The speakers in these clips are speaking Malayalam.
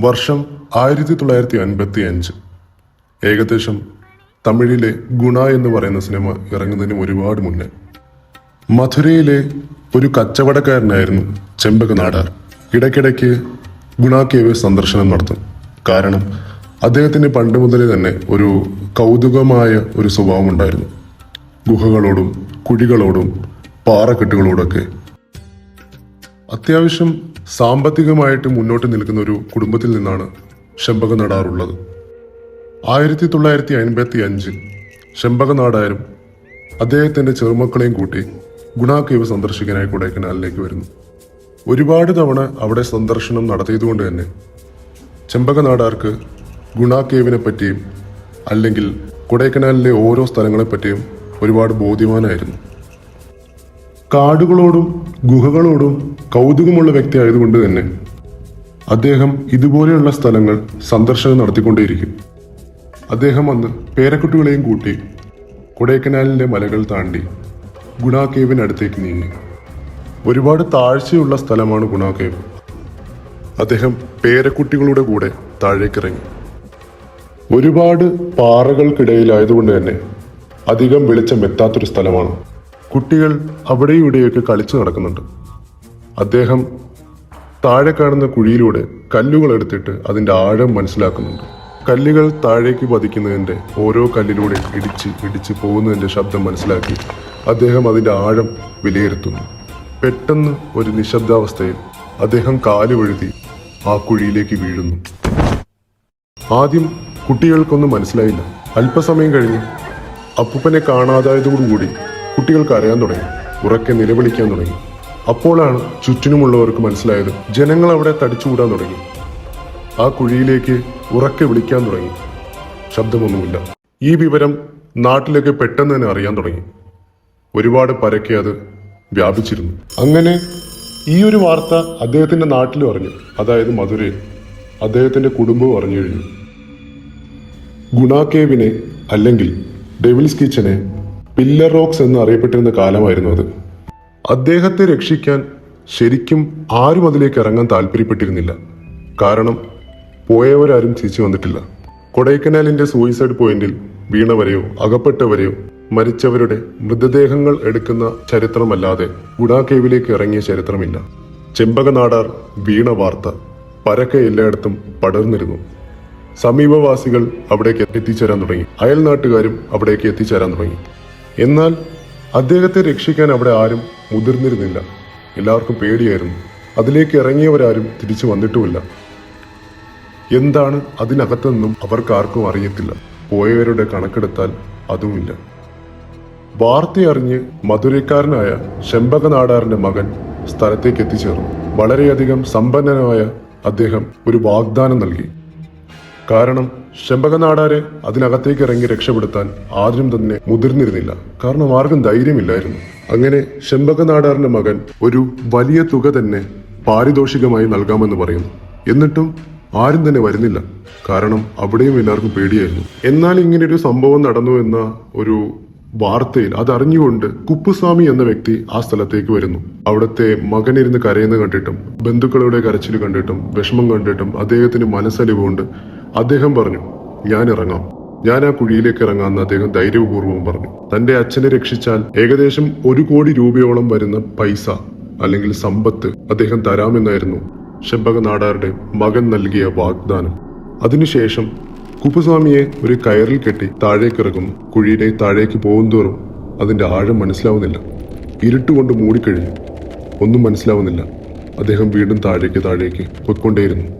വർഷം ആയിരത്തി തൊള്ളായിരത്തി അൻപത്തി അഞ്ച് ഏകദേശം തമിഴിലെ ഗുണ എന്ന് പറയുന്ന സിനിമ ഇറങ്ങുന്നതിന് ഒരുപാട് മുന്നേ. മധുരയിലെ ഒരു കച്ചവടക്കാരനായിരുന്നു ചെമ്പക നാടാർ. ഇടയ്ക്കിടയ്ക്ക് ഗുണ കേവ് സന്ദർശനം നടത്തും. കാരണം അദ്ദേഹത്തിന് പണ്ട് മുതലേ തന്നെ ഒരു കൗതുകമായ ഒരു സ്വഭാവം ഉണ്ടായിരുന്നു. ഗുഹകളോടും കുഴികളോടും പാറക്കെട്ടുകളോടൊക്കെ അത്യാവശ്യം സാമ്പത്തികമായിട്ട് മുന്നോട്ട് നിൽക്കുന്ന ഒരു കുടുംബത്തിൽ നിന്നാണ് ശമ്പക നടാറുള്ളത്. ആയിരത്തി തൊള്ളായിരത്തി അൻപത്തി അഞ്ചിൽ ശമ്പക നാടാരും അദ്ദേഹത്തിന്റെ ചെറുമക്കളെയും കൂട്ടി ഗുണ സന്ദർശിക്കാനായി കൊടൈക്കനാലിലേക്ക് വരുന്നു. ഒരുപാട് തവണ അവിടെ സന്ദർശനം നടത്തിയതുകൊണ്ട് തന്നെ ചെമ്പക നാടാർക്ക് ഗുണ കേവിനെ പറ്റിയും അല്ലെങ്കിൽ കൊടൈക്കനാലിലെ ഓരോ സ്ഥലങ്ങളെപ്പറ്റിയും ഒരുപാട് ബോധ്യവാനായിരുന്നു. കാടുകളോടും ഗുഹകളോടും കൗതുകമുള്ള വ്യക്തിയായതുകൊണ്ട് തന്നെ അദ്ദേഹം ഇതുപോലെയുള്ള സ്ഥലങ്ങൾ സന്ദർശനം നടത്തിക്കൊണ്ടേയിരിക്കും. അദ്ദേഹം അന്ന് പേരക്കുട്ടികളെയും കൂട്ടി കൊടൈക്കനാലിന്റെ മലകൾ താണ്ടി ഗുണാ കേവിനടുത്തേക്ക് നീങ്ങി. ഒരുപാട് താഴ്ചയുള്ള സ്ഥലമാണ് ഗുണാ കേവ് അദ്ദേഹം പേരക്കുട്ടികളുടെ കൂടെ താഴേക്കിറങ്ങി. ഒരുപാട് പാറകൾക്കിടയിലായതുകൊണ്ട് തന്നെ അധികം വെളിച്ചം എത്താത്തൊരു സ്ഥലമാണ്. കുട്ടികൾ അവിടെയും ഇവിടെയൊക്കെ കളിച്ചു നടക്കുന്നുണ്ട്. അദ്ദേഹം താഴെ കാണുന്ന കുഴിയിലൂടെ കല്ലുകൾ എടുത്തിട്ട് അതിന്റെ ആഴം മനസ്സിലാക്കുന്നുണ്ട്. കല്ലുകൾ താഴേക്ക് പതിക്കുന്നതിന്റെ ഓരോ കല്ലിലൂടെ ഇടിച്ച് ഇടിച്ച് പോകുന്നതിന്റെ ശബ്ദം മനസ്സിലാക്കി അദ്ദേഹം അതിന്റെ ആഴം വിലയിരുത്തുന്നു. പെട്ടെന്ന് ഒരു നിശബ്ദാവസ്ഥയിൽ അദ്ദേഹം കാൽ വഴുതി ആ കുഴിയിലേക്ക് വീഴുന്നു. ആദ്യം കുട്ടികൾക്കൊന്നും മനസ്സിലായില്ല. അല്പസമയം കഴിഞ്ഞ് അപ്പൂപ്പനെ കാണാതായതോടുകൂടി കുട്ടികൾ കരയാൻ തുടങ്ങി. ഉറക്കെ നിലവിളിക്കാൻ തുടങ്ങി. അപ്പോഴാണ് ചുറ്റിനുമുള്ളവർക്ക് മനസ്സിലായത് ജനങ്ങൾ അവിടെ തടിച്ചുകൂടാൻ തുടങ്ങി. ആ കുഴിയിലേക്ക് ഉറക്കെ വിളിക്കാൻ തുടങ്ങി. ശബ്ദമൊന്നുമില്ല. ഈ വിവരം നാട്ടിലൊക്കെ പെട്ടെന്ന് തന്നെ അറിയാൻ തുടങ്ങി. ഒരുപാട് പരക്കെ അത് വ്യാപിച്ചിരുന്നു. അങ്ങനെ ഈ ഒരു വാർത്ത അദ്ദേഹത്തിന്റെ നാട്ടിലും അറിഞ്ഞു. അതായത് മധുരയിൽ. അദ്ദേഹത്തിന്റെ കുടുംബവും അറിഞ്ഞു കഴിഞ്ഞു. ഗുണാകേവിനെ അല്ലെങ്കിൽ ഡെവിൽസ് കിച്ചനെ പില്ലർ റോക്സ് എന്ന് അറിയപ്പെട്ടിരുന്ന കാലമായിരുന്നു അത്. അദ്ദേഹത്തെ രക്ഷിക്കാൻ ശരിക്കും ആരും അതിലേക്ക് ഇറങ്ങാൻ താല്പര്യപ്പെട്ടിരുന്നില്ല. കാരണം പോയവരാരും തിരിച്ചു വന്നിട്ടില്ല. കൊടൈക്കനാലിന്റെ സൂയിസൈഡ് പോയിന്റിൽ വീണവരെയോ അകപ്പെട്ടവരെയോ മരിച്ചവരുടെ മൃതദേഹങ്ങൾ എടുക്കുന്ന ചരിത്രമല്ലാതെ ഗുണാക്കേവിലേക്ക് ഇറങ്ങിയ ചരിത്രമില്ല. ചെമ്പക നാടാർ വീണ വാർത്ത പരക്കെ എല്ലായിടത്തും പടർന്നിരുന്നു. സമീപവാസികൾ അവിടേക്ക് എത്തിച്ചേരാൻ തുടങ്ങി. അയൽ നാട്ടുകാരും അവിടേക്ക് എത്തിച്ചേരാൻ തുടങ്ങി. എന്നാൽ അദ്ദേഹത്തെ രക്ഷിക്കാൻ അവിടെ ആരും മുതിർന്നിരുന്നില്ല. എല്ലാവർക്കും പേടിയായിരുന്നു. അതിലേക്ക് ഇറങ്ങിയവരാരും തിരിച്ചു വന്നിട്ടുമില്ല. എന്താണ് അതിനകത്തെന്നും അവർക്കാർക്കും അറിയത്തില്ല. പോയവരുടെ കണക്കെടുത്താൽ അതുമില്ല. വാർത്തയറിഞ്ഞ് മധുരക്കാരനായ ശെമ്പക നാടാറിന്റെ മകൻ സ്ഥലത്തേക്ക് എത്തിച്ചേർന്നു. വളരെയധികം സമ്പന്നനായ അദ്ദേഹം ഒരു വാഗ്ദാനം നൽകി. കാരണം ശെമ്പകനാടാരെ അതിനകത്തേക്ക് ഇറങ്ങി രക്ഷപ്പെടുത്താൻ ആരും തന്നെ മുതിർന്നിരുന്നില്ല. കാരണം ആർക്കും ധൈര്യമില്ലായിരുന്നു. അങ്ങനെ ശമ്പകനാടാറിന്റെ മകൻ ഒരു വലിയ തുക തന്നെ പാരിതോഷികമായി നൽകാമെന്ന് പറയുന്നു. എന്നിട്ടും ആരും തന്നെ വരുന്നില്ല. കാരണം അവിടെയും എല്ലാവർക്കും പേടിയായിരുന്നു. എന്നാൽ ഇങ്ങനെ ഒരു സംഭവം നടന്നു എന്ന ഒരു വാർത്തയിൽ അതറിഞ്ഞുകൊണ്ട് കുപ്പുസ്വാമി എന്ന വ്യക്തി ആ സ്ഥലത്തേക്ക് വരുന്നു. അവിടുത്തെ മകനിരുന്ന് കരയുന്ന കണ്ടിട്ടും ബന്ധുക്കളുടെ കരച്ചിൽ കണ്ടിട്ടും വിഷമം കണ്ടിട്ടും അദ്ദേഹത്തിന് മനസ്സലിവുകൊണ്ട് അദ്ദേഹം പറഞ്ഞു ഞാൻ ഇറങ്ങാം ഞാൻ ആ കുഴിയിലേക്ക് ഇറങ്ങാമെന്ന് അദ്ദേഹം ധൈര്യപൂർവം പറഞ്ഞു. തന്റെ അച്ഛനെ രക്ഷിച്ചാൽ ഏകദേശം ഒരു കോടി രൂപയോളം വരുന്ന പൈസ അല്ലെങ്കിൽ സമ്പത്ത് അദ്ദേഹം തരാമെന്നായിരുന്നു ഷെബക നാടാരുടെ മകൻ നൽകിയ വാഗ്ദാനം. അതിനുശേഷം കുപ്പുസ്വാമിയെ ഒരു കയറിൽ കെട്ടി താഴേക്ക് ഇറങ്ങുന്നു കുഴിയുടെ താഴേക്ക് പോകുന്തോറും അതിന്റെ ആഴം മനസ്സിലാവുന്നില്ല. ഇരുട്ടുകൊണ്ട് മൂടിക്കഴിഞ്ഞു. ഒന്നും മനസ്സിലാവുന്നില്ല. അദ്ദേഹം വീണ്ടും താഴേക്ക് താഴേക്ക് പൊയ്ക്കൊണ്ടേയിരുന്നു.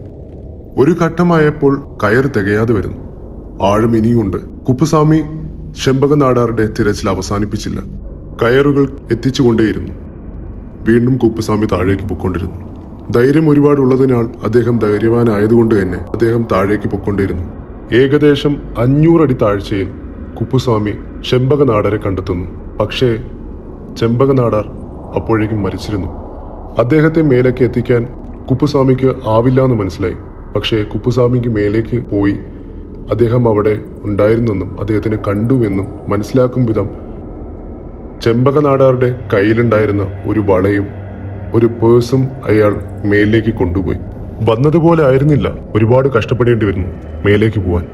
ഒരു ഘട്ടമായപ്പോൾ കയർ തികയാതെ വരുന്നു. ആഴം ഇനിയുണ്ട്. കുപ്പുസ്വാമി ശെമ്പക നാടാറുടെ തിരച്ചിൽ അവസാനിപ്പിച്ചില്ല. കയറുകൾ എത്തിച്ചുകൊണ്ടേയിരുന്നു. വീണ്ടും കുപ്പുസ്വാമി താഴേക്ക് പൊക്കൊണ്ടിരുന്നു ധൈര്യം ഒരുപാടുള്ളതിനാൽ അദ്ദേഹം ധൈര്യവാനായതുകൊണ്ട് തന്നെ അദ്ദേഹം താഴേക്ക് പൊക്കൊണ്ടിരുന്നു ഏകദേശം അഞ്ഞൂറടി താഴ്ചയിൽ കുപ്പുസ്വാമി ചെമ്പകനാടരെ കണ്ടെത്തുന്നു. പക്ഷേ ചെമ്പകനാടാർ അപ്പോഴേക്കും മരിച്ചിരുന്നു. അദ്ദേഹത്തെ മേലേക്ക് എത്തിക്കാൻ കുപ്പുസ്വാമിക്ക് ആവില്ല എന്ന് മനസ്സിലായി. പക്ഷേ കുപ്പുസ്വാമിക്ക് മേലേക്ക് പോയി. അദ്ദേഹം അവിടെ ഉണ്ടായിരുന്നെന്നും അദ്ദേഹത്തിനെ കണ്ടുവെന്നും മനസ്സിലാക്കും വിധം ചെമ്പകനാടാറുടെ കയ്യിലുണ്ടായിരുന്ന ഒരു വളയും ഒരു പേഴ്സും അയാൾ മേലിലേക്ക് കൊണ്ടുപോയി. വന്നതുപോലെ ആയിരുന്നില്ല. ഒരുപാട് കഷ്ടപ്പെടേണ്ടി വരുന്നു മേലേക്ക് പോവാൻ.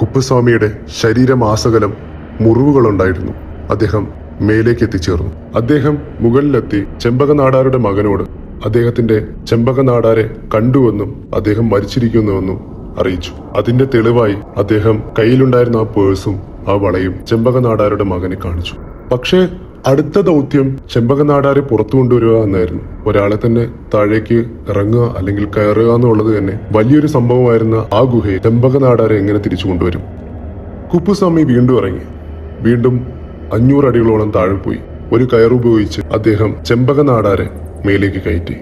കുപ്പസ്വാമിയുടെ ശരീരമാസകലം മുറിവുകളുണ്ടായിരുന്നു. അദ്ദേഹം മേലേക്ക് എത്തിച്ചേർന്നു. അദ്ദേഹം മുകളിലെത്തി ചെമ്പകനാടാരുടെ മകനോട് അദ്ദേഹത്തിന്റെ ചെമ്പകനാടാരെ കണ്ടുവെന്നും അദ്ദേഹം മരിച്ചിരിക്കുന്നുവെന്നും അറിയിച്ചു. അതിന്റെ തെളിവായി അദ്ദേഹം കയ്യിലുണ്ടായിരുന്ന ആ പേഴ്സും ആ വളയും ചെമ്പകനാടാരുടെ മകനെ കാണിച്ചു. പക്ഷേ അടുത്ത ദൗത്യം ചെമ്പകനാടാരെ പുറത്തു കൊണ്ടുവരിക എന്നായിരുന്നു. ഒരാളെ തന്നെ താഴേക്ക് ഇറങ്ങുക അല്ലെങ്കിൽ കയറുക എന്നുള്ളത് തന്നെ വലിയൊരു സംഭവമായിരുന്ന ആ ഗുഹയെ ചെമ്പകനാടാരെ എങ്ങനെ തിരിച്ചു കൊണ്ടുവരും? കുപ്പുസ്വാമി വീണ്ടും ഇറങ്ങി. വീണ്ടും അഞ്ഞൂറ് അടികളോളം താഴെ പോയി. ഒരു കയറുപയോഗിച്ച് അദ്ദേഹം ചെമ്പകനാടാരെ മേലേക്ക് കയറ്റി.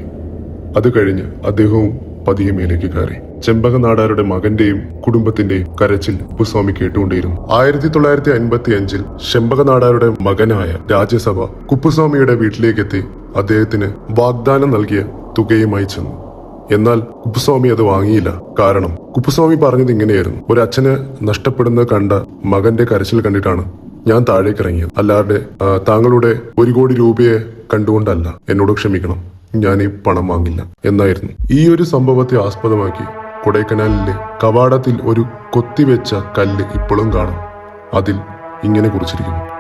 അത് കഴിഞ്ഞ് അദ്ദേഹവും പതിയെ മേലേക്ക് കയറി. ചെമ്പകനാടാരുടെ മകന്റെയും കുടുംബത്തിന്റെയും കരച്ചിൽ കുപ്പുസ്വാമി കേട്ടുകൊണ്ടിരുന്നു ആയിരത്തി തൊള്ളായിരത്തി അൻപത്തി അഞ്ചിൽ ചെമ്പകനാടാരുടെ മകനായ രാജ്യസഭ കുപ്പുസ്വാമിയുടെ വീട്ടിലേക്കെത്തി അദ്ദേഹത്തിന് വാഗ്ദാനം നൽകിയ തുകയുമായി ചെന്നു. എന്നാൽ കുപ്പുസ്വാമി അത് വാങ്ങിയില്ല. കാരണം കുപ്പുസ്വാമി പറഞ്ഞത് ഇങ്ങനെയായിരുന്നു. ഒരു അച്ഛന് നഷ്ടപ്പെടുന്ന കണ്ട മകന്റെ കരച്ചിൽ കണ്ടിട്ടാണ് ഞാൻ താഴേക്ക് ഇറങ്ങിയത് അല്ലാതെ താങ്കളുടെ ഒരു കോടി രൂപയെ കണ്ടുകൊണ്ടല്ല എന്നോട് ക്ഷമിക്കണം. ഞാൻ ഈ പണം വാങ്ങില്ല എന്നായിരുന്നു. ഈ ഒരു സംഭവത്തെ ആസ്പദമാക്കി കൊടൈക്കനാലിലെ കവാടത്തിൽ ഒരു കൊത്തിവെച്ച കല്ല് ഇപ്പോഴും കാണാം. അതിൽ ഇങ്ങനെ കുറിച്ചിരിക്കുന്നു.